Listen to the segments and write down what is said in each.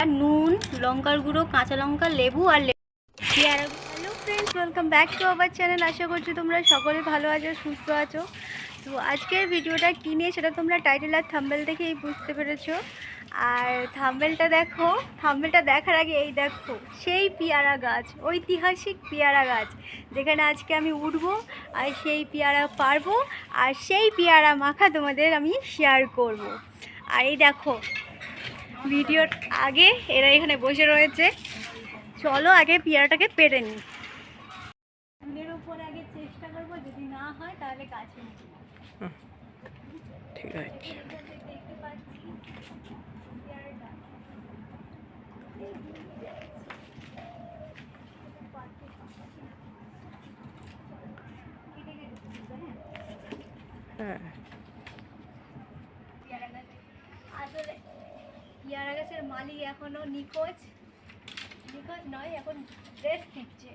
আর নুন, লঙ্কার গুঁড়ো, কাঁচা লঙ্কা, লেবু আর hello friends welcome back to our channel আশা করছি তোমরা সকলে ভালো আছো, সুস্থ আছো। তো আজকের ভিডিওটা কী নিয়ে সেটা তোমরা টাইটেল আর থাম্বেল দেখেই বুঝতে পেরেছ। আর থাম্বেলটা দেখো থাম্বেলটা দেখার আগে এই দেখো সেই পেয়ারা গাছ ঐতিহাসিক পেয়ারা গাছ যেখানে আজকে আমি উঠবো আর সেই পেয়ারা পারব আর সেই পেয়ারা মাখা তোমাদের আমি শেয়ার করব। আর এই দেখো ভিডিওর আগে এরা এখানে বসে রয়েছে। চলো আগে পেয়ারাটাকে পেরে নিই। উপর আগে চেষ্টা করব যদি না হয় তাহলে গাছে ঠিক আছে। হ্যাঁ? আসলে পেয়ারা গাছের মালিক এখনও নিখোঁজ নিখোঁজ নয় এখন ড্রেস দিচ্ছে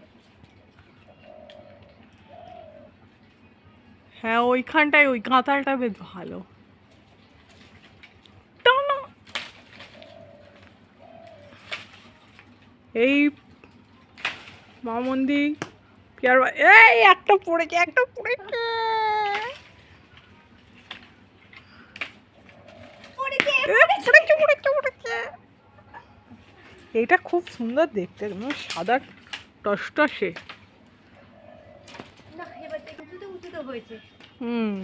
হ্যাঁ ওইখানটায় ওই কাঁথালটা বেশ ভালো এই মা মন্দির পিয়ার এই একটা পড়েছে একটা পড়েছে। এটা খুব সুন্দর দেখতে একদম সাদা টসটসে। হুম।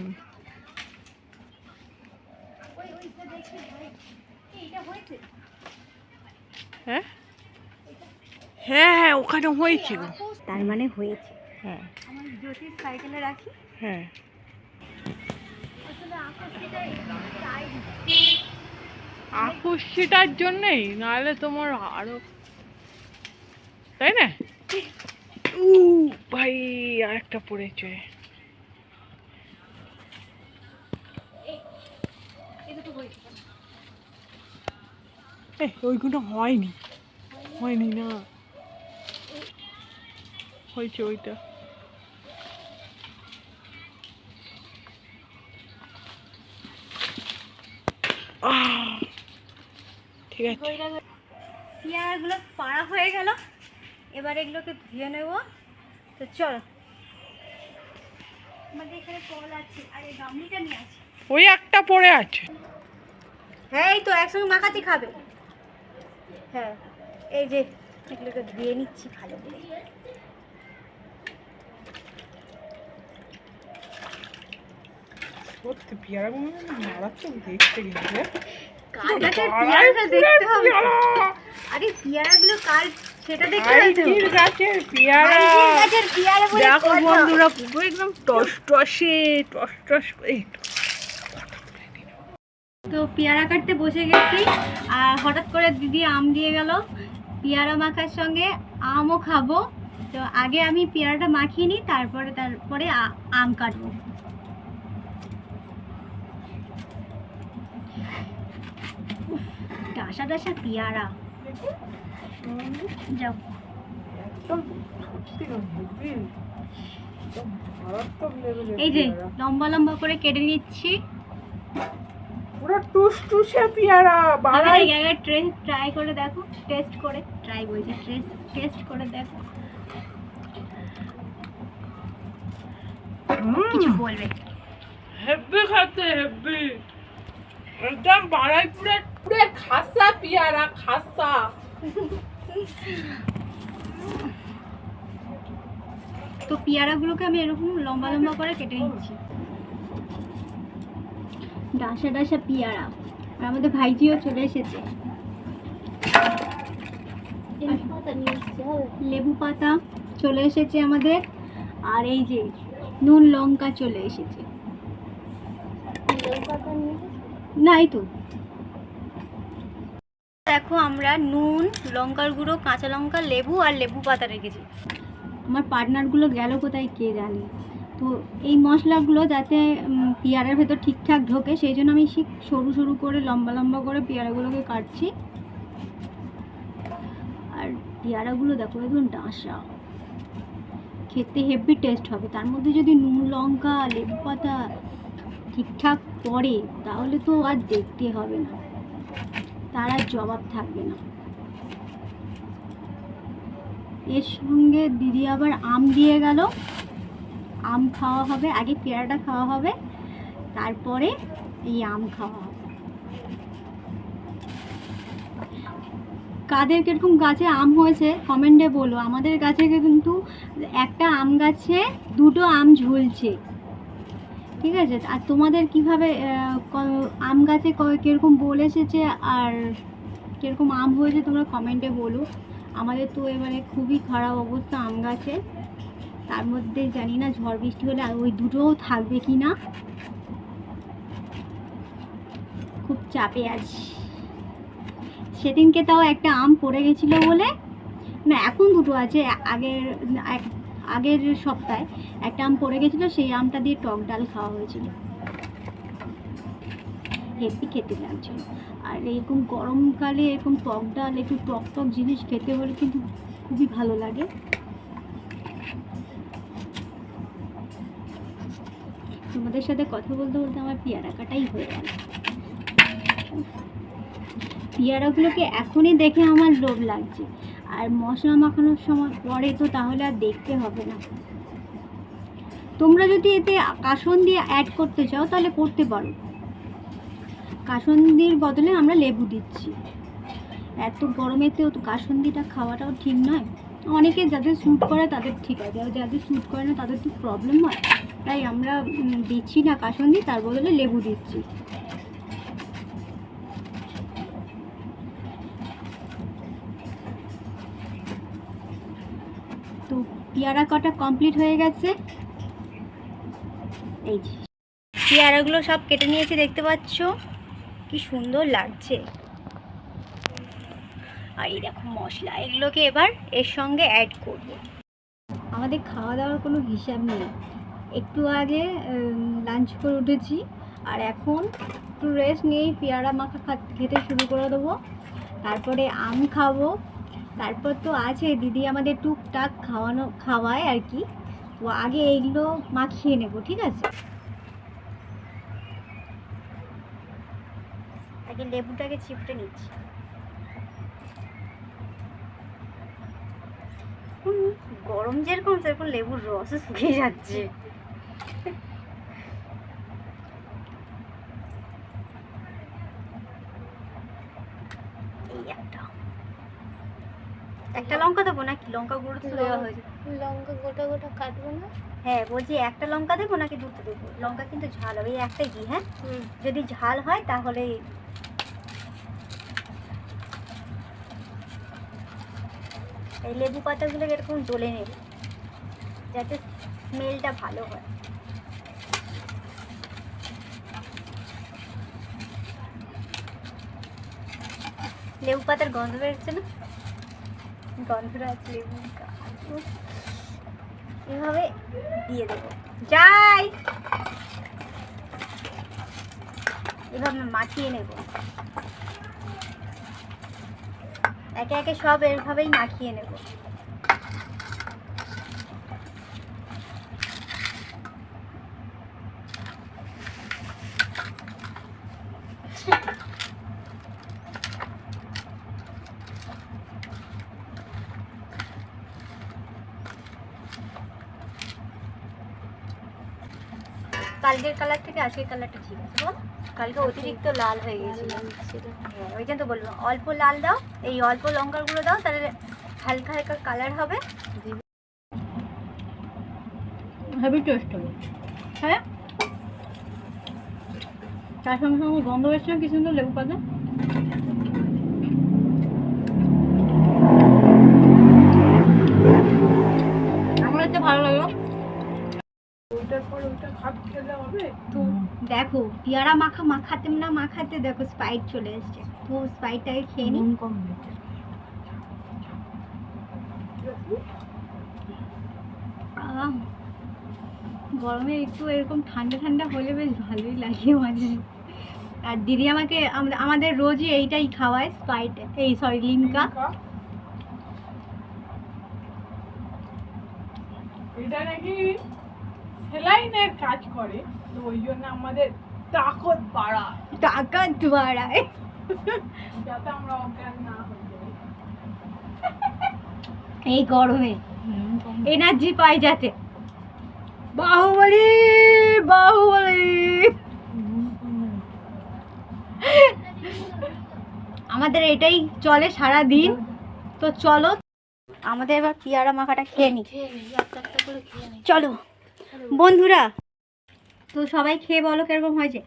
হ্যাঁ? হ্যাঁ হ্যাঁ ওখানে হয়েছিল। তার মানে হয়েছে। হ্যাঁ। আমার সাইকেলে রাখি। হ্যাঁ। আকস্মিটার জন্যই নাহলে তোমার আরও তাই না? উ ভাই আরেকটা পড়েছে। এটা তো হয়েছে এ ওইগুলো হয়নি। হয়নি না। হয়েছে ওইটা। আহ, ঠিক আছে। পেয়ারাগুলো পাড়া হয়ে গেল। এবার এগুলোকে ধুয়ে নেব। তো চলো। আমাদের এখানে কল আছে আর এই গামলিটা নিয়ে আছে। ওই একটা পড়ে আছে। হ্যাঁ এই তো একসঙ্গে মাখাচ্ছি খাবে। হ্যাঁ এই যে এগুলোকে ধুয়ে নিচ্ছি ভালো করে সত্যি পেয়ারাগুলো না মারাত্মক দেখতে কিন্তু কার গাছের পেয়ারাটা দেখতে হবে তো। আরে পেয়ারাগুলো কার সেটা দেখতে হবে তো। আইকির গাছের পেয়ারা আইজির গাছের পেয়ারা। বলে দেখো কথা। বন্ধুরা পুরো একদম টসটসে টসটস এই তো পেয়ারা কাটতে বসে গেছি। আর হঠাৎ করে দিদি আম দিয়ে গেল। পেয়ারা মাখার সঙ্গে আমও খাব। তো আগে আমি পেয়ারাটা মাখিয়ে নিই তারপরে তারপরে আম কাটবো। ডাসা ডাসা পেয়ারা। যাও। এই যে লম্বা লম্বা করে কেটে নিচ্ছি। পুরো টুসটুসে পেয়ারা বাড়াই। আগে ট্রাই করে দেখো টেস্ট করে ট্রাই বলছি টেস্ট করে দেখো। কিছু বলবে। হেব্বি খাতে হেব্বি। একদম বাড়াইপুরে পুরো খাসা পেয়ারা খাসা। তো পেয়ারাগুলোকে আমি এরকম লম্বা লম্বা করে কেটে নিচ্ছি। ডাসা ডাসা পেয়ারা। আর আমাদের ভাইজিও চলে এসেছে। লেবু পাতা চলে এসেছে আমাদের। আর এই যে নুন লঙ্কা চলে এসেছে। না এই তো। দেখো আমরা নুন, লঙ্কার গুঁড়ো, কাঁচা লঙ্কা, লেবু আর লেবু পাতা রেখেছি। আমার পার্টনারগুলো গেল কোথায় কে জানে। তো এই মশলাগুলো যাতে পেয়ারার ভেতর ঠিকঠাক ঢোকে, সেই জন্য আমি সরু সরু করে, লম্বা লম্বা করে পেয়ারাগুলোকে কাটছি। আর পেয়ারাগুলো দেখো, একদম ডাঁসা। খেতে হেভি টেস্ট হবে। তার মধ্যে যদি নুন, লঙ্কা, লেবু পাতা ঠিকঠাক করে, তাহলে তো আর দেখতে হবে না। তার আর জবাব থাকবে না। এর সঙ্গে দিদি আবার আম দিয়ে গেল। আম খাওয়া হবে, আগে পেয়ারাটা খাওয়া হবে, তারপরে এই আম খাওয়া হবে। কাদের কীরকম গাছে আম হয়েছে কমেন্টে বলো। আমাদের গাছে কিন্তু একটা আম গাছে দুটো আম ঝুলছে। ঠিক আছে? আর তোমাদের কীভাবে আম গাছে কীরকম বল এসেছে আর কীরকম আম হয়েছে তোমরা কমেন্টে বলো। আমাদের তো এবারে খুবই খারাপ অবস্থা আম গাছে। তার মধ্যে জানি না ঝড় বৃষ্টি হলে ওই দুটোও থাকবে কি না। খুব চাপে আছি। সেদিনকে তাও একটা আম পড়ে গেছিল বলে। না, এখন দুটো আছে। আগের, এক- আগের সপ্তাহে একটা আম পড়ে গেছিল, সেই আমটা দিয়ে টক ডাল খাওয়া হয়েছিল। হেপি খেতে লাগছিল। আর এরকম গরমকালে এরকম টক ডাল, একটু টক টক জিনিস খেতে হলে কিন্তু খুবই ভালো লাগে। তোমাদের সাথে কথা বলতে বলতে আমার পেয়ারা কাটাই হয়ে গেল। পেয়ারাগুলোকে এখনই দেখে আমার লোভ লাগছে। আর মশলা মাখানোর সময় পরে তো তাহলে আর দেখতে হবে না। তোমরা যদি এতে কাসন্দি অ্যাড করতে চাও তাহলে করতে পারো। কাসন্দির বদলে আমরা লেবু দিচ্ছি। এত গরমেতেও তো কাসন্দিটা খাওয়াটাও ঠিক নয়। অনেকে যাদের স্যুট করে তাদের ঠিক আছে, আর যাদের স্যুট করে না তাদের তো প্রবলেম হয়। তাই আমরা দিচ্ছি না কাসন্দি তার বদলে লেবু দিচ্ছি তো পেয়ারা কটা কমপ্লিট হয়ে গেছে? এই যে, পেয়ারাগুলো সব কেটে নিয়েছি, দেখতে পাচ্ছ? কি সুন্দর লাগছে। আর এই দেখো মশলা, এগুলোকে এবার এর সঙ্গে অ্যাড করব। আমাদের খাওয়া দাওয়ার কোনো হিসাব নেই। একটু আগে লাঞ্চ করে উঠেছি, আর এখন একটু রেস্ট নিয়েই পেয়ারা মাখা খেতে শুরু করে দেবো। তারপরে আম খাব। তারপর তো আছে, দিদি আমাদের টুকটাক খাওয়ানো, খাওয়ায় আর কি। তো আগে এইগুলো মাখিয়ে নেব, ঠিক আছে? আগে লেবুটাকে চিপটে নিচ্ছি। গরম যেরকম, সেরকম লেবুর রসও শুকিয়ে যাচ্ছে এই একটা একটা লঙ্কা দেবো নাকি? লঙ্কা গুঁড়ো তো দেওয়া হয়েছে। লঙ্কা গোটা গোটা কাটবো না? হ্যাঁ বলছি একটা লঙ্কা দেবো নাকি দুটো দেবো? লঙ্কা কিন্তু ঝাল হবে এই একটাই দিই হ্যাঁ? যদি ঝাল হয় তাহলে এই লেবু পাতাগুলো এরকম ডলে নেবে যাতে স্মেলটা ভালো হয়। লেবু পাতার গন্ধ বেরোচ্ছে না? গন্ধটা লেবু। এভাবে দিয়ে দেবো। যাই। এভাবে মাখিয়ে নেব। একে একে সব এভাবেই মাখিয়ে নেব। কালকের কালার থেকে আজকের কালারটা ঠিক আছে কালকে অতিরিক্ত লাল হয়ে গেছিল। হ্যাঁ ওই জন্য তো বলব অল্প লাল দাও, এই অল্প লঙ্কার দাও, তাহলে হালকা হালকা কালার হবে। হেভি টেস্ট হবে। হ্যাঁ? তার সঙ্গে সঙ্গে গন্ধ বেরোচ্ছে না কি সুন্দর লেবু পাতা। আমার হচ্ছে ভালো লাগল। তো দেখো পেয়ারা মাখা মাখাতে না মাখাতে দেখো স্পাইট চলে এসছে। তো স্পাইটটাকে খেয়ে নুন কম গরমে একটু এরকম ঠান্ডা ঠান্ডা হলে বেশ ভালোই লাগে মাঝে আর দিদি আমাকে আমাদের রোজই এইটাই খাওয়ায় স্পাইট এই সরি লিমকা? এটা নাকি সেলাইনের কাজ করে তো ওই জন্য আমাদের তাকত বাড়া। টাকা বাড়ায় যাতে আমরা অজ্ঞান না যাই। এই গরমে এনার্জি পাই যাতে। বাহুবলি বাহুবলি। আমাদের এটাই চলে সারা দিন তো চলো আমাদের এবার পিয়ারা মাখাটা খেয়ে নি। খেয়ে নিই একটা একটা করে খেয়ে নিই চলো। বন্ধুরা তো সবাই খেয়ে বলো কীরকম হয়েছে?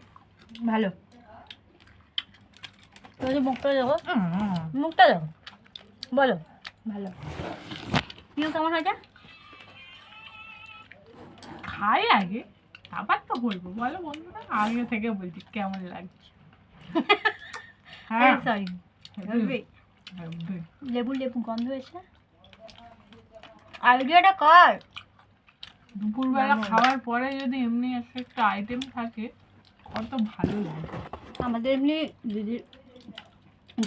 ভালো। তো মুখটা দেবো মুখটা দেবো বলো। ভালো। প্রিয় কেমন হয়েছে? খাই আগে আবার তো বলব। বলো বন্ধুরা আগে থেকে বলছি কেমন লাগছে। হ্যাঁ। সরি। লেবু লেবু গন্ধ হয়েছে আইডিয়াটা কার? দুপুরবেলা খাওয়ার পরে যদি এমনি একটা একটা আইটেম থাকে কত ভালো লাগে। আমাদের এমনি দিদির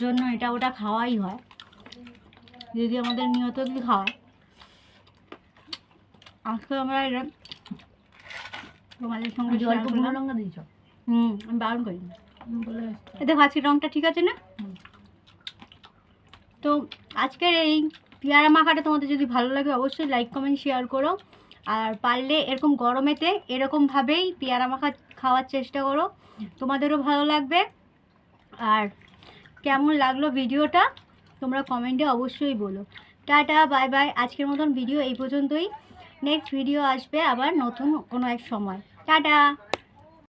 জন্য এটা ওটা খাওয়াই হয়। দিদি আমাদের নিয়ত কি খাওয়ায়? আজকে আমরা এটা তোমাদের সঙ্গে জল share করলাম। লঙ্কা দিয়েছ? হুম আমি বারণ করি এতে ভাজকির রঙটা ঠিক আছে না? তো আজকের এই পেয়ারা মাখাটা তোমাদের যদি ভালো লাগে অবশ্যই লাইক কমেন্ট শেয়ার করো। আর পারলে এরকম গরমেতে এরকমভাবেই পেয়ারা মাখা খাওয়ার চেষ্টা করো। তোমাদেরও ভালো লাগবে। আর কেমন লাগল ভিডিওটা তোমরা কমেন্টে অবশ্যই বলো। Tata, bye bye. আজকের মতন ভিডিও এই পর্যন্তই। নেক্সট ভিডিও আসবে আবার নতুন কোনো এক সময়। টাটা!